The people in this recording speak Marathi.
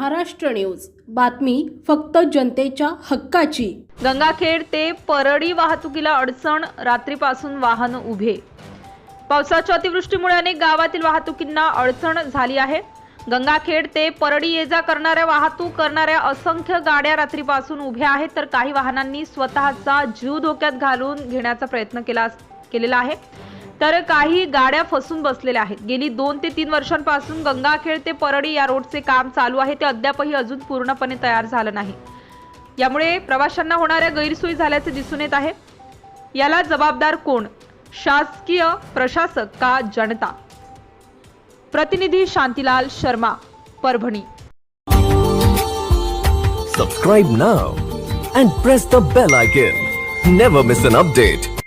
महाराष्ट्र न्यूज. बातमी फक्त जनतेच्या हक्काची. गंगाखेड ते परडी वाहतुकीला अडचण रात्रीपासून वाहन उभे. पावसाच्या अतिवृष्टीमुळे अनेक गावातील वाहतुकींना अडचण झाली आहे. गंगाखेड ते परडी ये जा करणाऱ्या वाहतूक करणाऱ्या असंख्य गाड्या रात्रीपासून उभ्या आहेत तर काही वाहनांनी स्वतःचा जीव धोक्यात घालून घेण्याचा प्रयत्न केला केलेला आहे. तर काही गाड्या फसून बसलेल्या आहेत. गेली दोन ते तीन वर्षांपासून गंगाखेड ते परळी या रोडचे काम चालू आहे. ते अद्यापही अजून पूर्णपणे तयार झालं नाही. यामुळे प्रवाशांना होणाऱ्या गैरसोयी झाल्याचे दिसून येत आहे. याला जबाबदार कोण? शासकीय प्रशासक का जनता? प्रतिनिधी Shantilal Sharma Parbhani. Subscribe now and press the bell icon never miss an update